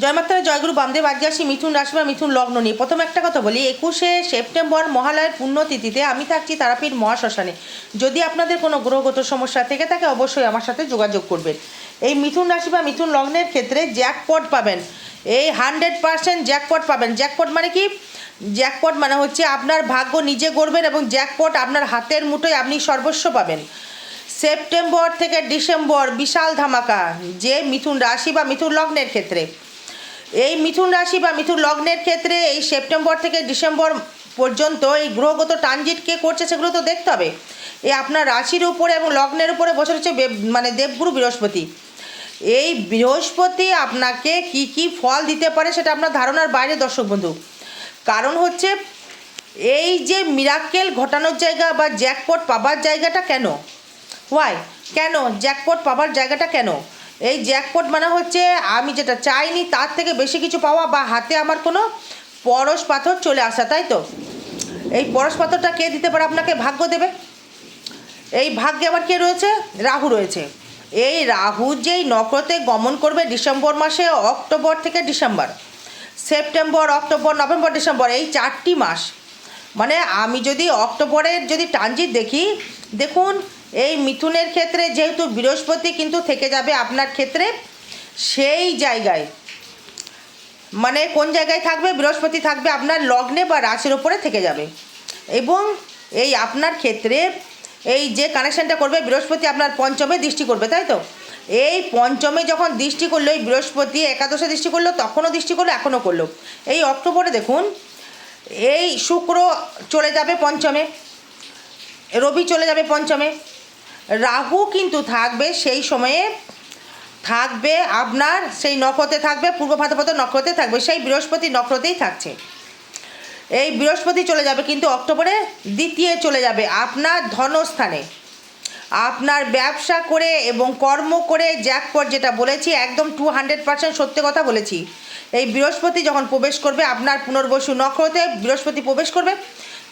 জয়মাত্রা জয়গুরু বামদেব আজকে আসি মিথুন রাশি বা মিথুন লগ্ন নিয়ে। প্রথম একটা কথা বলি, একুশে সেপ্টেম্বর মহালয়ের পুণ্যতিথিতে আমি থাকছি তারাপীঠ মহাশ্মশানে। যদি আপনাদের কোনো গ্রহগত সমস্যা থেকে থাকে, অবশ্যই আমার সাথে যোগাযোগ করবেন। এই মিথুন রাশি বা মিথুন লগ্নের ক্ষেত্রে জ্যাকপট পাবেন। এই হান্ড্রেড পার্সেন্ট জ্যাকপট পাবেন। জ্যাকপট মানে কি? জ্যাকপট মানে হচ্ছে আপনার ভাগ্য নিজে গড়বেন এবং জ্যাকপট আপনার হাতের মুঠোয় আপনি সর্বস্ব পাবেন। সেপ্টেম্বর থেকে ডিসেম্বর বিশাল ধামাকা, যে মিথুন রাশি বা মিথুন লগ্নের ক্ষেত্রে। এই মিথুন রাশি বা মিথুন লগ্নের ক্ষেত্রে এই সেপ্টেম্বর থেকে ডিসেম্বর পর্যন্ত এই গ্রহগত ট্রানজিট কে করছে সেগুলো তো দেখতে হবে। এই আপনার রাশির উপরে এবং লগ্নের উপরে বসে হচ্ছে মানে দেবগুরু বৃহস্পতি। এই বৃহস্পতি আপনাকে কি কি ফল দিতে পারে সেটা আপনার ধারণার বাইরে, দর্শক বন্ধু। কারণ হচ্ছে এই যে মিরাক্কেল ঘটানোর জায়গা বা জ্যাকপট পাবার জায়গাটা কেন? ওয়াই কেন? জ্যাকপট পাবার জায়গাটা কেন? এই জ্যাকপট মানে হচ্ছে আমি যেটা চাইনি তার থেকে বেশি কিছু পাওয়া বা হাতে আমার কোনো পরশ পাথর চলে আসা, তাই তো? এই পরশ পাথরটা কে দিতে পারে আপনাকে ভাগ্য দেবে? এই ভাগ্যে আবার কে রয়েছে? রাহু রয়েছে। এই রাহু যেই নক্ষত্রে গমন করবে ডিসেম্বর মাসে, অক্টোবর থেকে December. September, October, November, December, এই চারটি মাস। মানে আমি যদি অক্টোবরের যদি ট্রানজিট দেখি, দেখুন এই মিথুনের ক্ষেত্রে যেহেতু বৃহস্পতি কিন্তু থেকে যাবে আপনার ক্ষেত্রে সেই জায়গায়। মানে কোন জায়গায় থাকবে? বৃহস্পতি থাকবে আপনার লগ্নে বা রাশির ওপরে থেকে যাবে। এবং এই আপনার ক্ষেত্রে এই যে কানেকশানটা করবে, বৃহস্পতি আপনার পঞ্চমে দৃষ্টি করবে, তাই তো? এই পঞ্চমে যখন দৃষ্টি করল, এই বৃহস্পতি একাদশে দৃষ্টি করল, তখনও দৃষ্টি করল, এখনও করল। এই অক্টোবরে দেখুন, এই শুক্র চলে যাবে পঞ্চমে, রবি চলে যাবে পঞ্চমে রাহু কিন্তু থাকবে সেই সময়ে থাকবে, আপনার সেই নক্ষত্রে থাকবে, পূর্ব ভাদ্রপদ নক্ষত্রে থাকবে, সেই বৃহস্পতি নক্ষত্রেই থাকছে। এই বৃহস্পতি চলে যাবে কিন্তু অক্টোবরে, দ্বিতীয় চলে যাবে আপনার ধনস্থানে। আপনার ব্যবসা করে এবং কর্ম করে জ্যাকপট যেটা বলেছি, একদম টু হান্ড্রেড পার্সেন্ট সত্যি কথা বলেছি। এই বৃহস্পতি যখন প্রবেশ করবে, আপনার পুনর্বসু নক্ষত্রে বৃহস্পতি প্রবেশ করবে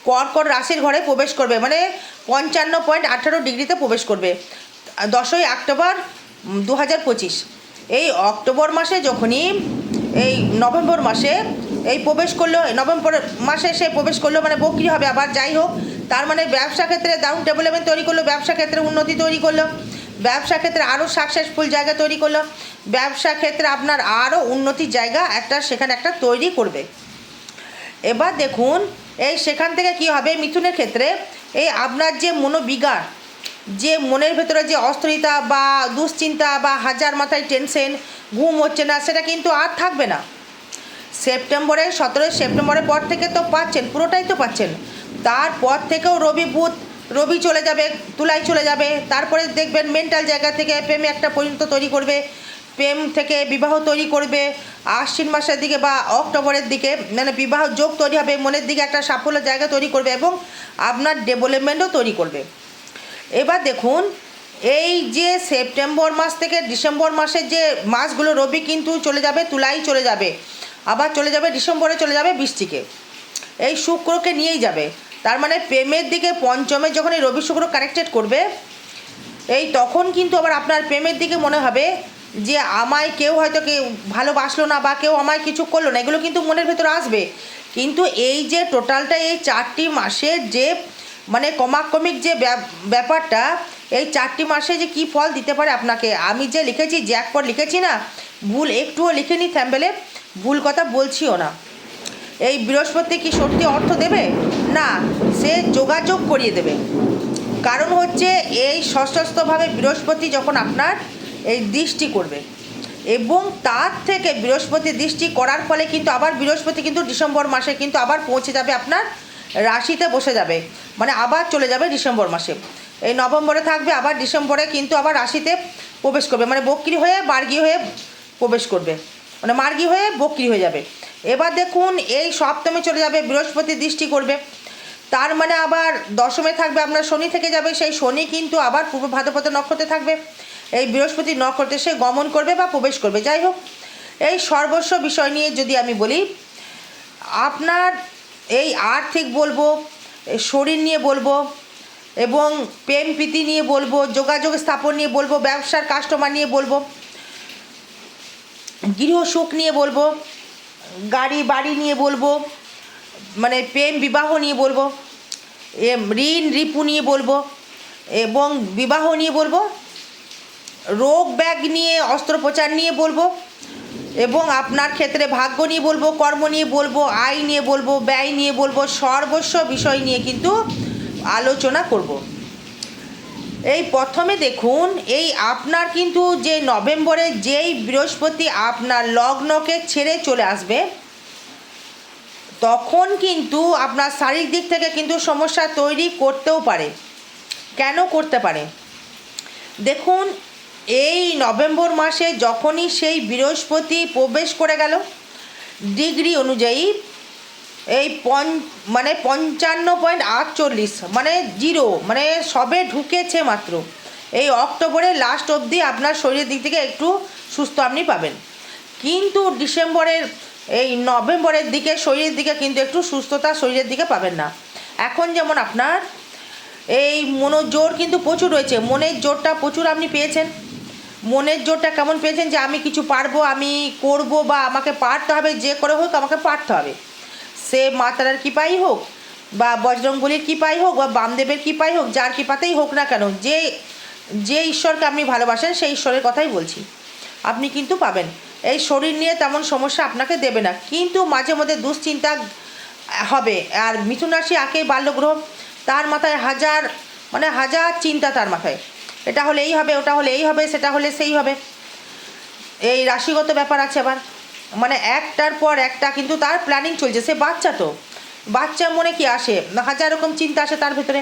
কর্কট রাশির ঘরে প্রবেশ করবে মানে পঞ্চান্ন পয়েন্ট আঠারো ডিগ্রিতে প্রবেশ করবে। দশই অক্টোবর দু হাজার পঁচিশ। এই অক্টোবর মাসে যখনই, এই নভেম্বর মাসে এই প্রবেশ করল নভেম্বর মাসে সে প্রবেশ করল মানে বকরি হবে, আবার যাই হোক, তার মানে ব্যবসা ক্ষেত্রে দারুণ ডেভেলপমেন্ট তৈরি করল, ব্যবসা ক্ষেত্রে উন্নতি তৈরি করল, ব্যবসা ক্ষেত্রে আরও সাকসেসফুল জায়গা তৈরি করল, ব্যবসা ক্ষেত্রে আপনার আরও উন্নতির জায়গা একটা, সেখানে একটা তৈরি করবে। এবার দেখুন এই সেখান থেকে কি হবে? মিথুনের ক্ষেত্রে এই আপনার যে মনোবিজ্ঞান যে মনের ভেতরে যে অস্থিরতা বা দুশ্চিন্তা বা হাজার মাথায় টেনশন ঘুম হচ্ছে না, সেটা কিন্তু আর থাকবে না। সেপ্টেম্বরে সতেরোই সেপ্টেম্বরের পর থেকে তো পাচ্ছেন, পুরোটাই তো পাচ্ছেন। তারপর থেকেও রবি বুধ, রবি চলে যাবে, তুলাই চলে যাবে, তারপরে দেখবেন মেন্টাল জায়গা থেকে প্রেমে একটা পর্যন্ত তৈরি করবে। প্রেম থেকে বিবাহ তৈরি করবে আশ্বিন মাসের দিকে বা অক্টোবরের দিকে। মানে বিবাহ যোগ তৈরি হবে, মনের দিকে একটা সাফল্য জায়গা তৈরি করবে এবং আপনার ডেভেলপমেন্টও তৈরি করবে। এবার দেখুন, এই যে সেপ্টেম্বর মাস থেকে ডিসেম্বর মাসের যে মাসগুলো, রবি কিন্তু চলে যাবে, তুলাই চলে যাবে, আবার চলে যাবে, ডিসেম্বরে চলে যাবে, বৃষ্টিকে। এই শুক্রকে নিয়েই যাবে। তার মানে প্রেমের দিকে পঞ্চমে যখন এই রবি শুক্র কানেক্টেড করবে, এই তখন কিন্তু আবার আপনার প্রেমের দিকে মনে হবে যে আমায় কেউ হয়তো কেউ ভালোবাসলো না বা কেউ আমায় কিছু করল না, এগুলো কিন্তু মনের ভেতরে আসবে। কিন্তু এই যে টোটালটা এই চারটি মাসের যে মানে কমাকমিক যে ব্যাপারটা, এই চারটি মাসে যে কি ফল দিতে পারে আপনাকে? আমি যে লিখেছি, যে জ্যাকপট লিখেছি না, ভুল একটুও লিখেনি থ্যাম্বেলে ভুল কথা বলছিও না। এই বৃহস্পতি কি সত্যি অর্থ দেবে? না, সে যোগাযোগ করিয়ে দেবে। কারণ হচ্ছে এই সশস্ত্রভাবে বৃহস্পতি যখন আপনার এই দৃষ্টি করবে। এবং তার থেকে বৃহস্পতি দৃষ্টি করার ফলে কিন্তু আবার বৃহস্পতি কিন্তু ডিসেম্বর মাসে কিন্তু আবার পৌঁছে যাবে, আপনার রাশিতে বসে যাবে। মানে আবার চলে যাবে ডিসেম্বর মাসে। এই নভেম্বরে থাকবে, আবার ডিসেম্বরে কিন্তু আবার রাশিতে প্রবেশ করবে। মানে বক্রি হয়ে, বার্গি হয়ে প্রবেশ করবে। মানে মার্গি হয়ে বক্রি হয়ে যাবে। এবার দেখুন, এই সপ্তমে চলে যাবে, বৃহস্পতি দৃষ্টি করবে। তার মানে আবার দশমে থাকবে, আপনার শনি থেকে যাবে। সেই শনি কিন্তু আবার পূর্ব ভাদ্রপদ নক্ষত্রে থাকবে। এই বৃহস্পতি নক্ষত্রে সে গমন করবে বা প্রবেশ করবে। যাই হোক, এই সর্বস্ব বিষয় নিয়ে যদি আমি বলি, আপনার এই আর্থিক বলব, শরীর নিয়ে বলব এবং প্রেম প্রীতি নিয়ে বলব, যোগাযোগ স্থাপন নিয়ে বলব, ব্যবসার কাস্টমার নিয়ে বলব, গৃহ সুখ নিয়ে বলব, গাড়ি বাড়ি নিয়ে বলব মানে প্রেম বিবাহ নিয়ে বলব ঋণ রিপু নিয়ে বলব এবং বিবাহ নিয়ে বলব রোগ ব্যাগ নিয়ে, অস্ত্রোপচার নিয়ে বলব, এবং আপনার ক্ষেত্রে ভাগ্য নিয়ে বলব, কর্ম নিয়ে বলব, আয় নিয়ে বলব, ব্যয় নিয়ে বলব, সর্বস্ব বিষয় নিয়ে কিন্তু আলোচনা করব। এই প্রথমে দেখুন, এই আপনার কিন্তু যে নভেম্বরে যেই বৃহস্পতি আপনার লগ্নকে ছেড়ে চলে আসবে, তখন কিন্তু আপনার শারীরিক দিক থেকে কিন্তু সমস্যা তৈরি করতেও পারে। কেন করতে পারে? দেখুন এই নভেম্বর মাসে যখনই সেই বৃহস্পতি প্রবেশ করে গেল, ডিগ্রি অনুযায়ী এই পঞ্চ মানে পঞ্চান্ন পয়েন্ট আটচল্লিশ মানে জিরো মানে সবে ঢুকেছে মাত্র। এই অক্টোবরের লাস্ট অবধি আপনার শরীরের দিক থেকে একটু সুস্থ আপনি পাবেন। কিন্তু ডিসেম্বরের, এই নভেম্বরের দিকে শরীরের দিকে কিন্তু একটু সুস্থতা শরীরের দিকে পাবেন না। এখন যেমন আপনার, এই মনোজোর কিন্তু প্রচুর রয়েছে, মনের জোরটা প্রচুর আপনি পেয়েছেন। মনের জোরটা কেমন পেয়েছেন যে আমি কিছু পারব, আমি করব বা আমাকে পারতে হবে, যে করে হোক আমাকে পারতে হবে। সে মাতারার কৃপাই হোক বা বজরংবলির কৃপাই হোক বা বামদেবের কৃপাই হোক, যার কৃপাতেই হোক না কেন, যে যে ঈশ্বরকে আপনি ভালোবাসেন সেই ঈশ্বরের কথাই বলছি। আপনি কিন্তু পাবেন। এই শরীর নিয়ে তেমন সমস্যা আপনাকে দেবে না। কিন্তু মাঝে মধ্যে দুশ্চিন্তা হবে। আর মিথুন রাশি আঁকে বাল্যগ্রহ, তার মাথায় হাজার মানে হাজার চিন্তা তার মাথায়। এটা হলে এই হবে, ওটা হলে এই হবে, সেটা হলে সেই হবে। এই রাশিগত ব্যাপার আছে আবার। মানে একটার পর একটা, কিন্তু তার প্ল্যানিং চলছে। সে বাচ্চা তো। বাচ্চা মনে কি আসে? হাজার রকম চিন্তা আসে তার ভেতরে।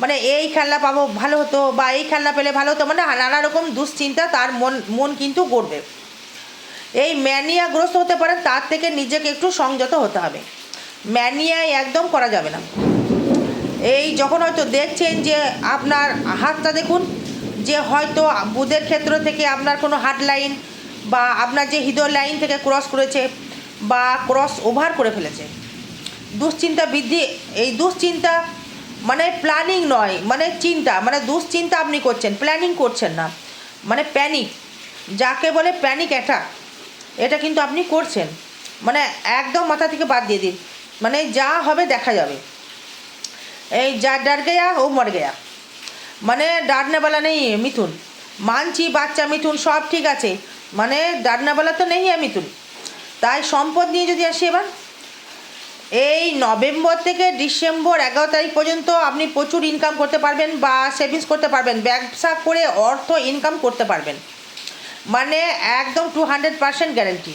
মানে এই খেলনা পাবো, ভালো হতো, বা এই খেলনা পেলে ভালো হতো মানে নানা রকম দুশ্চিন্তা তার মন মন কিন্তু করবে এই ম্যানিয়াগ্রস্ত হতে পারে, তার থেকে নিজেকে একটু সংযত হতে হবে। ম্যানিয়ায় একদম করা যাবে না। এই যখন হয়তো দেখছেন যে আপনার হাতটা দেখুন, যে হয়তো বুধের ক্ষেত্র থেকে আপনার কোনো হার্ট লাইন বা আপনার যে হৃদয় লাইন থেকে ক্রস করেছে বা ক্রস ওভার করে ফেলেছে, দুশ্চিন্তা বৃদ্ধি, এই দুশ্চিন্তা মানে প্ল্যানিং নয় মানে চিন্তা মানে দুশ্চিন্তা আপনি করছেন, প্ল্যানিং করছেন না মানে প্যানিক, যাকে বলে প্যানিক অ্যাটাক, এটা কিন্তু আপনি করছেন মানে একদম মাথা থেকে বাদ দিয়ে দিন মানে যা হবে দেখা যাবে। এই যা ডার গেয়া, ও মর গেয়া। মানে ডারনেওয়ালা নেই, মিথুন। মানছি, বাচ্চা, মিথুন, সব ঠিক আছে। মানে ডারনেওয়ালা তো নেই মিথুন। তাই সম্পদ নিয়ে যদি আসি এবার। এই নভেম্বর থেকে ডিসেম্বর এগারো তারিখ পর্যন্ত আপনি প্রচুর ইনকাম করতে পারবেন বা সেভিংস করতে পারবেন। ব্যবসা করে অর্থ ইনকাম করতে পারবেন। মানে একদম টু হান্ড্রেড পারসেন্ট গ্যারেন্টি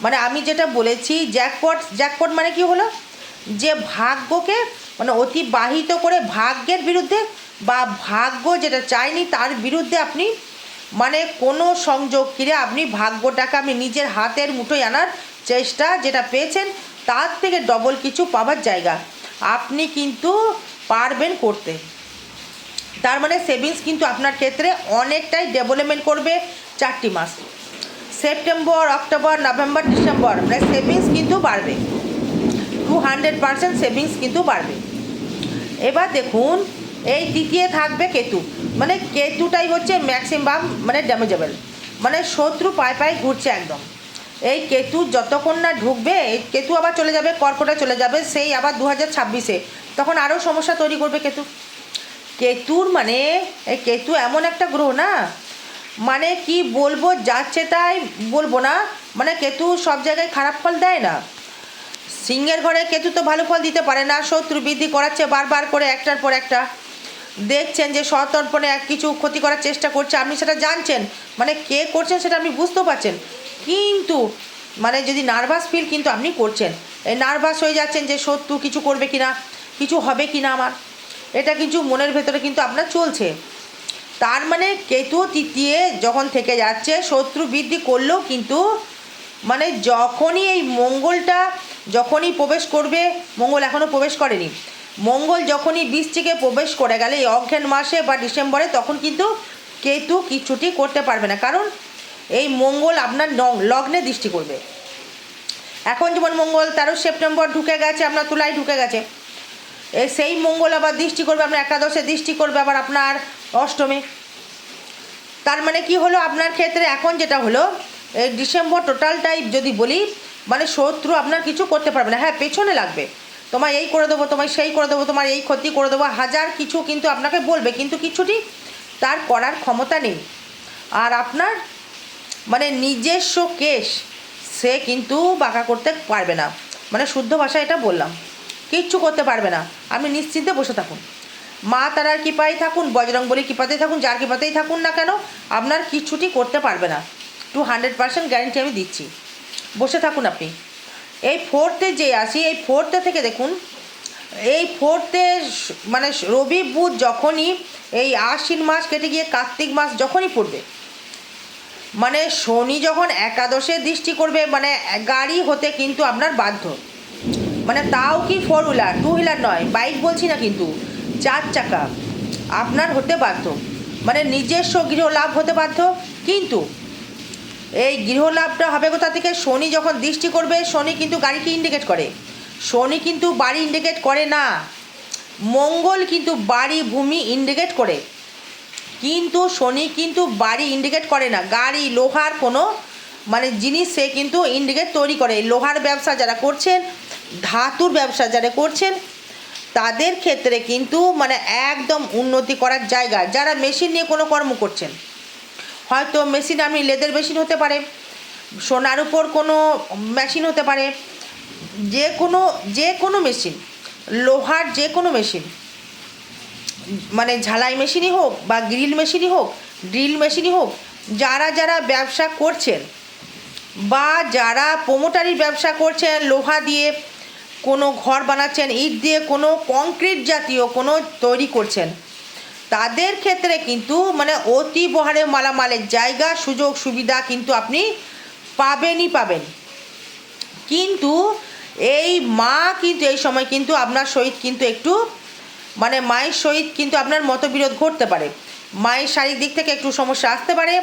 মানে আমি যেটা বলেছি জ্যাকপট জ্যাকপট মানে কি হলো? যে ভাগ্যকে মানে অতিবাহিত করে ভাগ্যের বিরুদ্ধে বা ভাগ্য যেটা চায়নি তার বিরুদ্ধে আপনি মানে কোনো সংযোগ কিরে আপনি ভাগ্যটাকে আপনি নিজের হাতের মুঠোয় আনার চেষ্টা যেটা পেয়েছেন, তার থেকে ডবল কিছু পাওয়ার জায়গা। আপনি কিন্তু পারবেন করতে। তার মানে সেভিংস কিন্তু আপনার ক্ষেত্রে অনেকটাই ডেভেলপমেন্ট করবে চারটি মাস। সেপ্টেম্বর অক্টোবর নভেম্বর ডিসেম্বর মানে সেভিংস কিন্তু বাড়বে। টু হান্ড্রেড পারসেন্ট সেভিংস কিন্তু বাড়বে। এবার দেখুন, এই দ্বিতীয় থাকবে কেতু। মানে কেতুটাই হচ্ছে ম্যাক্সিমাম মানে ড্যামেজেবল মানে শত্রু পায়ে পায়ে ঘুরছে একদম। এই কেতু যতক্ষণ না ঢুকবে, এই কেতু আবার চলে যাবে, কর্কটে চলে যাবে, সেই আবার দু হাজার ছাব্বিশে। তখন আরও সমস্যা তৈরি করবে কেতু। কেতুর মানে এই কেতু এমন একটা গ্রহ না? মানে কি বলব, যাচ্ছে তাই বলব না। মানে কেতু সব জায়গায় খারাপ ফল দেয় না। সিংহের ঘরে কেতু তো ভালো ফল দিতে পারে না, শত্রু বৃদ্ধি করাচ্ছে বারবার করে একটার পর একটা। দেখছেন যে সতর্পণে কিছু ক্ষতি করার চেষ্টা করছে, আপনি সেটা জানছেন? মানে কে করছেন সেটা আপনি বুঝতেও পারছেন। কিন্তু মানে যদি নার্ভাস ফিল কিন্তু আপনি করছেন। এই নার্ভাস হয়ে যাচ্ছেন যে শত্রু কিছু করবে কি না কিছু হবে কি না আমার। এটা কিছু মনের ভেতরে কিন্তু আপনার চলছে। তার মানে কেতু তৃতীয় যখন থেকে যাচ্ছে, শত্রু বৃদ্ধি করলেও কিন্তু মানে যখনই এই মঙ্গলটা যখনই প্রবেশ করবে, মঙ্গল এখনও প্রবেশ করেনি। মঙ্গল যখনই বৃষ্টিকে প্রবেশ করে গেলে, এই অজ্ঞান মাসে বা ডিসেম্বরে, তখন কিন্তু কেতু কিছুটি করতে পারবে না। কারণ এই মঙ্গল আপনার লগ্নে দৃষ্টি করবে। এখন যেমন মঙ্গল তেরো সেপ্টেম্বর ঢুকে গেছে, আপনার তুলায় ঢুকে গেছে। এই সেই মঙ্গল আবার দৃষ্টি করবে, আপনার একাদশে দৃষ্টি করবে, আবার আপনার অষ্টমে। তার মানে কি হলো? আপনার ক্ষেত্রে এখন যেটা হলো, এই ডিসেম্বর টোটালটাই যদি বলি মানে শত্রু আপনার কিছু করতে পারবে না। হ্যাঁ পেছনে লাগবে। তোমার এই করে দেবো তোমার সেই করে দেবো, তোমার এই ক্ষতি করে দেবো। হাজার কিছু কিন্তু আপনাকে বলবে, কিন্তু কিছুটি তার করার ক্ষমতা নেই। আর আপনার মানে নিজস্ব কেশ, সে কিন্তু বাঁকা করতে পারবে না। মানে শুদ্ধ ভাষায় এটা বললাম। কিচ্ছু করতে পারবে না। আপনি নিশ্চিন্তে বসে থাকুন। মা তারার কৃপায় থাকুন বজরং বলি কৃপাতেই থাকুন, যার কৃপাতেই থাকুন না কেন, আপনার কিচ্ছুটি করতে পারবে না। টু হান্ড্রেড পার্সেন্ট গ্যারেন্টি আমি দিচ্ছি। বসে থাকুন আপনি। এই ফোর্থে যে আসি, এই ফোর্থে থেকে দেখুন, এই ফোর্থে মানে রবি, বুধ যখনই এই আশ্বিন মাস কেটে গিয়ে কার্তিক মাস যখনই পড়বে মানে শনি যখন একাদশে দৃষ্টি করবে মানে গাড়ি হতে কিন্তু আপনার বাধ্য। মানে তাও কি ফোর হুইলার টু হুইলার নয় বাইক বলছি না কিন্তু, চার চাকা আপনার হতে বাধ্য। মানে নিজস্ব গৃহ লাভ হতে বাধ্য, কিন্তু এই গৃহলাভটা হবে কোথা থেকে? শনি যখন দৃষ্টি করবে, শনি কিন্তু গাড়িকে ইন্ডিকেট করে। শনি কিন্তু বাড়ি ইন্ডিকেট করে না। মঙ্গল কিন্তু বাড়ি, ভূমি ইন্ডিকেট করে। কিন্তু শনি কিন্তু বাড়ি ইন্ডিকেট করে না। গাড়ি, লোহার কোনো মানে জিনিস সে কিন্তু ইন্ডিকেট তৈরি করে। লোহার ব্যবসা যারা করছেন, ধাতুর ব্যবসা যারা করছেন, তাদের ক্ষেত্রে কিন্তু মানে একদম উন্নতি করার জায়গা। যারা মেশিন নিয়ে কোনো কর্ম করছেন হয়তো মেশিন আপনি লেদের মেশিন হতে পারে, সোনার উপর কোনো মেশিন হতে পারে, যে কোনো যে কোনো মেশিন, লোহার যে কোনো মেশিন মানে ঝালাই মেশিনই হোক বা গ্রিল মেশিনই হোক, ড্রিল মেশিনই হোক, যারা যারা ব্যবসা করছেন বা যারা প্রোমোটারির ব্যবসা করছেন, লোহা দিয়ে কোনো ঘর বানাচ্ছেন, ইট দিয়ে কোনো কংক্রিট জাতীয় কোনো তৈরি করছেন তাদের ক্ষেত্রে কিন্তু মানে অতি বহারে মালামালের জায়গা, সুযোগ, সুবিধা কিন্তু আপনি পাবেনই পাবেন। কিন্তু এই মা কিন্তু এই সময় কিন্তু আপনার সহিত কিন্তু একটু মানে মায়ের সহিত কিন্তু আপনার মতবিরোধ ঘটতে পারে। মায়ের শারীরিক দিক থেকে একটু সমস্যা আসতে পারে,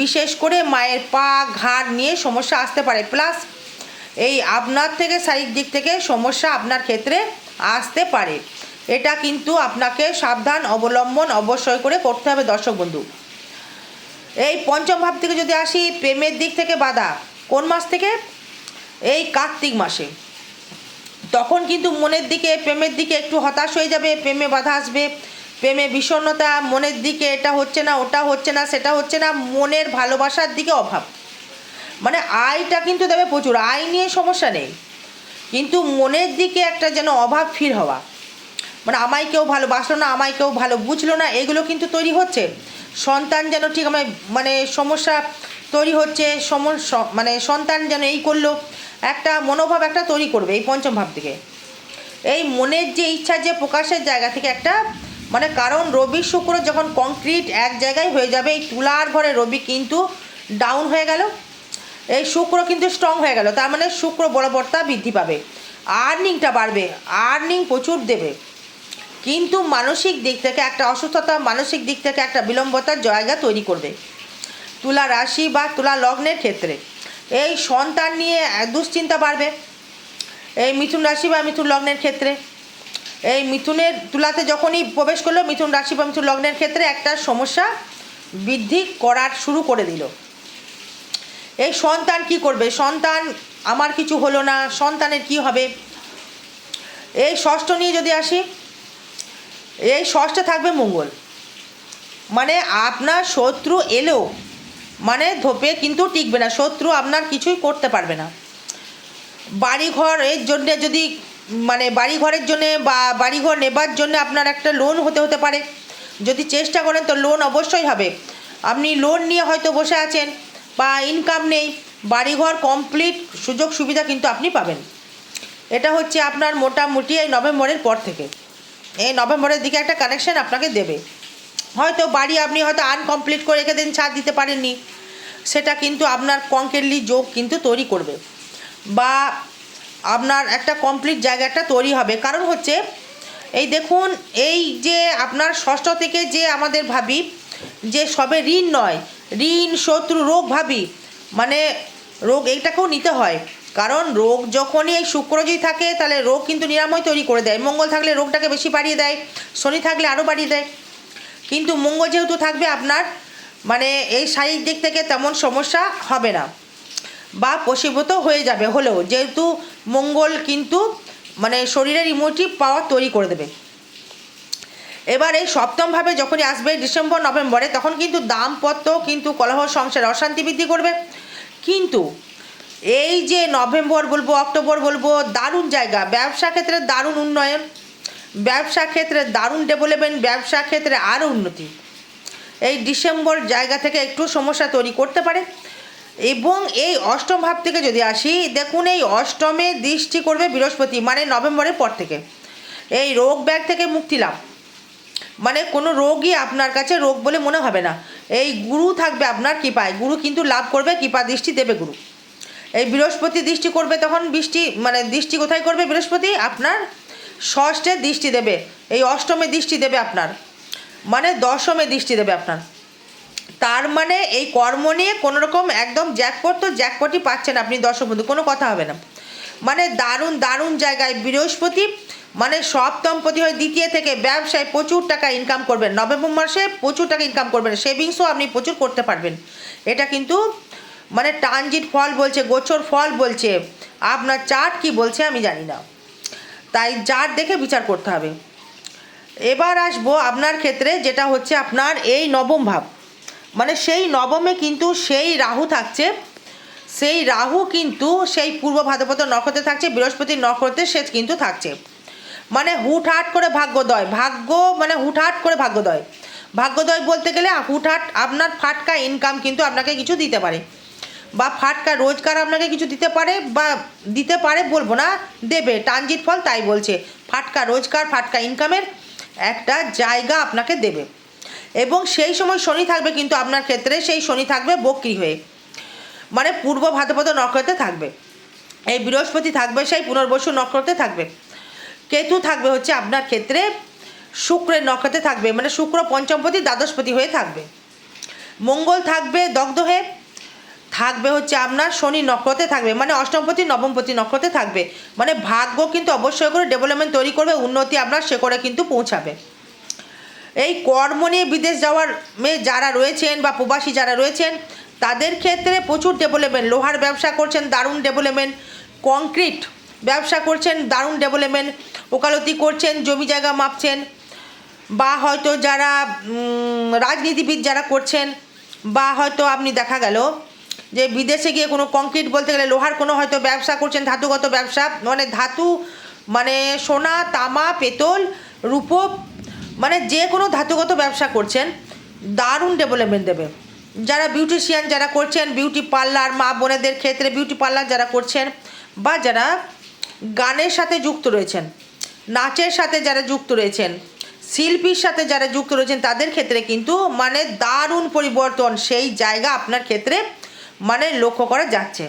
বিশেষ করে মায়ের পা, ঘাড় নিয়ে সমস্যা আসতে পারে। প্লাস এই আপনার থেকে শারীরিক দিক থেকে সমস্যা আপনার ক্ষেত্রে আসতে পারে। এটা কিন্তু আপনাকে সাবধান, অবলম্বন অবশ্যই করে করতে হবে, দর্শক বন্ধু। এই পঞ্চম ভাব থেকে যদি আসি, প্রেমের দিক থেকে বাধা। কোন মাস থেকে? এই কার্তিক মাসে। তখন কিন্তু মনের দিকে, প্রেমের দিকে একটু হতাশ হয়ে যাবে, প্রেমে বাধা আসবে। প্রেমে বিষণ্ণতা, মনের দিকে এটা হচ্ছে না, ওটা হচ্ছে না, সেটা হচ্ছে না, মনের ভালোবাসার দিকে অভাব। মানে আয়টা কিন্তু দেবে প্রচুর, আয় নিয়ে সমস্যা নেই। কিন্তু মনের দিকে একটা যেন অভাব ফির হওয়া। মানে আমায় কেউ ভালোবাসলো না, আমায় কেউ ভালো বুঝলো না, এগুলো কিন্তু তৈরি হচ্ছে। সন্তান যেন ঠিক আমার মানে সমস্যা তৈরি হচ্ছে মানে সন্তান যেন এই করল, একটা মনোভাব একটা তৈরি করবে এই পঞ্চম ভাব থেকে। এই মনের যে ইচ্ছা, যে প্রকাশের জায়গা থেকে একটা মানে কারণ রবি শুক্র যখন কংক্রিট এক জায়গায় হয়ে যাবে, এই তুলার ঘরে রবি কিন্তু ডাউন হয়ে গেল, এই শুক্র কিন্তু স্ট্রং হয়ে গেল, তার মানে শুক্র বরাবরতা বৃদ্ধি পাবে আর্নিংটা বাড়বে আর্নিং প্রচুর দেবে। কিন্তু মানসিক দিক থেকে একটা অসুস্থতা, মানসিক দিক থেকে একটা বিলম্বতার জায়গা তৈরি করবে। তুলা রাশি বা তুলা লগ্নের ক্ষেত্রে এই সন্তান নিয়ে দুশ্চিন্তা বাড়বে। এই মিথুন রাশি বা মিথুন লগ্নের ক্ষেত্রে। এই মিথুনের তুলাতে যখনই প্রবেশ করল, মিথুন রাশি বা মিথুন লগ্নের ক্ষেত্রে একটা সমস্যা বৃদ্ধি করার শুরু করে দিল। এই সন্তান কি করবে? সন্তান, আমার কিছু হলো না, সন্তানের কি হবে? এই ষষ্ঠ নিয়ে যদি আসি এই ষষ্ঠে থাকবে মঙ্গল। মানে আপনার শত্রু এলেও মানে ধোপে কিন্তু টিকবে না, শত্রু আপনার কিছুই করতে পারবে না। বাড়িঘর এর জন্যে যদি মানে বাড়িঘরের জন্যে বা বাড়িঘর নেবার জন্য আপনার একটা লোন হতে হতে পারে। যদি চেষ্টা করেন তো লোন অবশ্যই হবে। আপনি লোন নিয়ে হয়তো বসে আছেন বা ইনকাম নেই, বাড়িঘর কমপ্লিট সুযোগ সুবিধা কিন্তু আপনি পাবেন। এটা হচ্ছে আপনার মোটামুটি এই নভেম্বরের পর থেকে। এই নভেম্বরের দিকে একটা কানেকশন আপনাকে দেবে। হয়তো বাড়ি আপনি হয়তো আনকমপ্লিট করে রেখে দিন ছাদ দিতে পারেননি। সেটা কিন্তু আপনার কংক্রিটলি যোগ কিন্তু তৈরি করবে। বা আপনার একটা কমপ্লিট জায়গাটা তৈরি হবে। কারণ হচ্ছে, এই দেখুন, এই যে আপনার ষষ্ঠ থেকে যে আমাদের ভাবি, যে সবে ঋণ নয়, ঋণ শত্রু রোগ ভাবি মানে রোগ এইটাকেও নিতে হয়। কারণ রোগ যখনই এই শুক্র যদি থাকে, তাহলে রোগ কিন্তু নিরাময় তৈরি করে দেয়। মঙ্গল থাকলে রোগটাকে বেশি বাড়িয়ে দেয়, শনি থাকলে আরও বাড়িয়ে দেয়। কিন্তু মঙ্গল যেহেতু থাকবে আপনার মানে এই শারীরিক দিক থেকে তেমন সমস্যা হবে না বা পশীভূত হয়ে যাবে হলেও, যেহেতু মঙ্গল কিন্তু মানে শরীরের ইমোটিভ পাওয়ার তৈরি করে দেবে। এবার এই সপ্তমভাবে যখনই আসবে ডিসেম্বর, নভেম্বরে, তখন কিন্তু দামপত্র কিন্তু কলহ, সংসারে অশান্তি বৃদ্ধি করবে। কিন্তু এই যে নভেম্বর বলব, অক্টোবর বলব, দারুণ জায়গা। ব্যবসা ক্ষেত্রে দারুণ উন্নয়ন, ব্যবসা ক্ষেত্রে দারুণ ডেভেলপমেন্ট ব্যবসা ক্ষেত্রে আরও উন্নতি। এই ডিসেম্বর জায়গা থেকে একটু সমস্যা তৈরি করতে পারে। এবং এই অষ্টম ভাব থেকে যদি আসি, দেখুন এই অষ্টমে দৃষ্টি করবে বৃহস্পতি মানে নভেম্বরের পর থেকে। এই রোগ ব্যাগ থেকে মুক্তি লাভ। মানে কোনো রোগই আপনার কাছে রোগ বলে মনে হবে না। এই গুরু থাকবে আপনার কৃপায়। গুরু কিন্তু লাভ করবে, কৃপা দৃষ্টি দেবে গুরু। এই বৃহস্পতি দৃষ্টি করবে তখন বৃষ্টি মানে দৃষ্টি কোথায় করবে বৃহস্পতি? আপনার ষষ্ঠে দৃষ্টি দেবে, এই অষ্টমে দৃষ্টি দেবে আপনার মানে দশমে দৃষ্টি দেবে আপনার। তার মানে এই কর্ম নিয়ে কোনো রকম একদম জ্যাকপট তো জ্যাকপটই পাচ্ছেন আপনি দর্শক বন্ধু, কোনো কথা হবে না। মানে দারুণ দারুণ জায়গায় বৃহস্পতি মানে সপ্তমপতি হয় দ্বিতীয় থেকে ব্যবসায় প্রচুর টাকা ইনকাম করবেন। নভেম্বর মাসে প্রচুর টাকা ইনকাম করবেন। সেভিংসও আপনি প্রচুর করতে পারবেন। এটা কিন্তু মানে ট্রানজিট ফল বলছে, গোচর ফল বলছে। আপনার চার্ট কি বলছে আমি জানি না। তাই চার্ট দেখে বিচার করতে হবে। এবার আসব আপনার ক্ষেত্রে, যেটা হচ্ছে আপনার এই নবম ভাব। মানে সেই নবমে কিন্তু সেই রাহু থাকছে। সেই রাহু কিন্তু সেই পূর্ব ভাদ্রপদ নক্ষত্রে থাকছে বৃহস্পতির নক্ষত্রে সে কিন্তু থাকছে। মানে হুটহাট করে ভাগ্যোদয়, ভাগ্য মানে হুটহাট করে ভাগ্যোদয়। ভাগ্যদয় বলতে গেলে হুটহাট আপনার ফাটকা ইনকাম কিন্তু আপনাকে কিছু দিতে পারে। বা ফাটকা রোজগার আপনাকে কিছু দিতে পারে বা দিতে পারে বলব না, দেবে, ট্রানজিট ফল তাই বলছে। ফাটকা রোজগার, ফাটকা ইনকামের একটা জায়গা আপনাকে দেবে। এবং সেই সময় শনি থাকবে কিন্তু আপনার ক্ষেত্রে সেই শনি থাকবে বক্রি হয়ে। মানে পূর্ব ভাদ্রপদ নক্ষত্রে থাকবে। এই বৃহস্পতি থাকবে, সেই পুনর্বসু নক্ষত্রে থাকবে। কেতু থাকবে হচ্ছে আপনার ক্ষেত্রে শুক্রের নক্ষত্রে থাকবে। মানে শুক্র পঞ্চমপতি, দ্বাদশপতি হয়ে থাকবে। মঙ্গল থাকবে দগ্ধ হয়ে। থাকবে হচ্ছে আপনার শনি নক্ষত্রে থাকবে মানে অষ্টমপতি, নবমপতি নক্ষত্রে থাকবে। মানে ভাগ্য কিন্তু অবশ্যই করে ডেভেলপমেন্ট তৈরি করবে, উন্নতি আপনার সে করে কিন্তু পৌঁছাবে। এই কর্ম নিয়ে বিদেশ যাওয়ার মেয়ে যারা রয়েছেন বা প্রবাসী যারা রয়েছেন, তাদের ক্ষেত্রে প্রচুর ডেভেলপমেন্ট লোহার ব্যবসা করছেন, দারুণ ডেভেলপমেন্ট কংক্রিট ব্যবসা করছেন, দারুণ ডেভেলপমেন্ট ওকালতি করছেন, জমি জায়গা মাপছেন, বা হয়তো যারা রাজনীতিবিদ যারা করছেন, বা হয়তো আপনি দেখা গেল যে বিদেশে গিয়ে কোনো কংক্রিট বলতে গেলে লোহার কোনো হয়তো ব্যবসা করছেন, ধাতুগত ব্যবসা মানে ধাতু মানে সোনা, তামা, পেতল, রূপো মানে যে কোনো ধাতুগত ব্যবসা করছেন, দারুণ ডেভেলপমেন্ট দেবে। যারা বিউটিশিয়ান যারা করছেন বিউটি পার্লার মা বোনেদের ক্ষেত্রে বিউটি পার্লার যারা করছেন, বা যারা গানের সাথে যুক্ত রয়েছেন, নাচের সাথে যারা যুক্ত রয়েছেন, শিল্পীর সাথে যারা যুক্ত রয়েছেন, তাদের ক্ষেত্রে কিন্তু মানে দারুণ পরিবর্তন, সেই জায়গা আপনার ক্ষেত্রে মানে লক্ষ্য করা যাচ্ছে।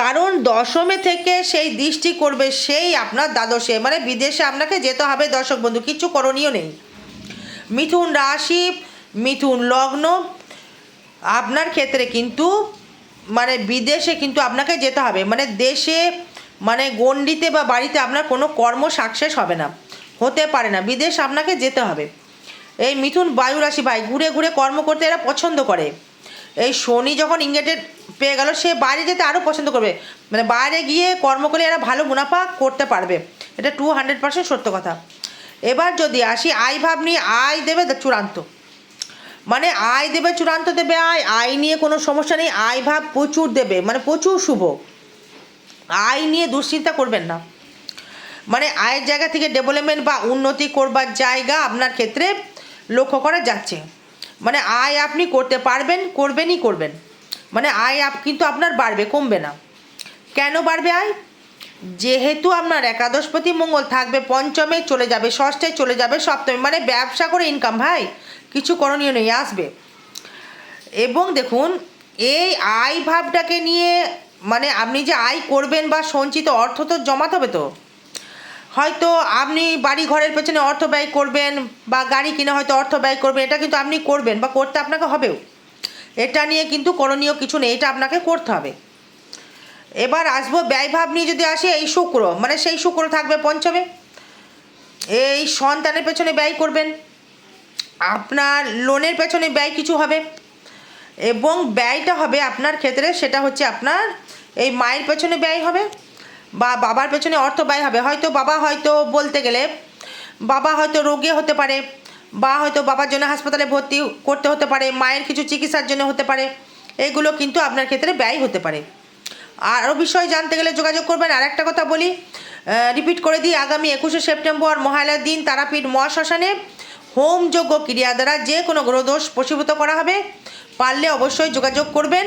কারণ দশমে থেকে সেই দৃষ্টি করবে সেই আপনার দ্বাদশে মানে বিদেশে আপনাকে যেতে হবে দর্শক বন্ধু, কিছু করণীয় নেই। মিথুন রাশি, মিথুন লগ্ন, আপনার ক্ষেত্রে কিন্তু মানে বিদেশে কিন্তু আপনাকে যেতে হবে। মানে দেশে মানে গণ্ডিতে বা বাড়িতে আপনার কোনো কর্ম সাকসেস হবে না, হতে পারে না, বিদেশ আপনাকে যেতে হবে। এই মিথুন বায়ু রাশি ভাই, ঘুরে ঘুরে কর্ম করতে এরা পছন্দ করে। এই শনি যখন ইংরেটেড পেয়ে গেল, সে বাইরে যেতে আরও পছন্দ করবে। মানে বাইরে গিয়ে কর্ম করলে এরা ভালো মুনাফা করতে পারবে। এটা টু হান্ড্রেড পার্সেন্ট সত্য কথা। এবার যদি আসি, আয় ভাব নিয়ে, আয় দেবে চূড়ান্ত। মানে আয় দেবে, চূড়ান্ত দেবে, আয়। আয় নিয়ে কোনো সমস্যা নেই, আয় ভাব প্রচুর দেবে। মানে প্রচুর শুভ। আয় নিয়ে দুশ্চিন্তা করবেন না। মানে আয়ের জায়গা থেকে ডেভেলপমেন্ট বা উন্নতি করবার জায়গা আপনার ক্ষেত্রে লক্ষ্য করা যাচ্ছে। মানে আয় আপনি করতে পারবেন, করবেনই করবেন। মানে আয় আপ কিন্তু আপনার বাড়বে, কমবে না। কেন বাড়বে আয়? যেহেতু আপনার একাদশপতি মঙ্গল থাকবে, পঞ্চমে চলে যাবে, ষষ্ঠে চলে যাবে, সপ্তমে মানে ব্যবসা করে ইনকাম ভাই, কিছু করণীয় নেই, আসবে। এবং দেখুন, এই আয় ভাবটাকে নিয়ে মানে আপনি যে আয় করবেন বা সঞ্চিত অর্থ তো জমাতে হবে তো। হয়তো আপনি বাড়ি ঘরের পেছনে অর্থ ব্যয় করবেন বা গাড়ি কিনে হয়তো অর্থ ব্যয় করবেন, এটা কিন্তু আপনি করবেন বা করতে আপনাকে হবেও। এটা নিয়ে কিন্তু করণীয় কিছু নেই, এটা আপনাকে করতে হবে। এবার আসব ব্যয়ভাব নিয়ে যদি আসে, এই শুক্র মানে সেই শুক্র থাকবে পঞ্চমে। এই সন্তানের পেছনে ব্যয় করবেন, আপনার লোনের পেছনে ব্যয় কিছু হবে এবং ব্যয়টা হবে আপনার ক্ষেত্রে, সেটা হচ্ছে আপনার এই মায়ের পেছনে ব্যয় হবে। বা বাবার পেছনে অর্থ ব্যয় হবে। হয়তো বাবা হয়তো বলতে গেলে বাবা হয়তো রোগে হতে পারে বা হয়তো বাবার জন্য হাসপাতালে ভর্তি করতে হতে পারে, মায়ের কিছু চিকিৎসার জন্য হতে পারে। এগুলো কিন্তু আপনার ক্ষেত্রে ব্যয় হতে পারে। আরও বিষয় জানতে গেলে যোগাযোগ করবেন। আর একটা কথা বলি রিপিট করে দিই, আগামী একুশে সেপ্টেম্বর মহালয়ার দিন তারাপীঠ মহাশ্মশানে হোমযোগ্য ক্রিয়া দ্বারা যে কোনো গ্রহদোষ প্রশীভূত করা হবে। পারলে অবশ্যই যোগাযোগ করবেন।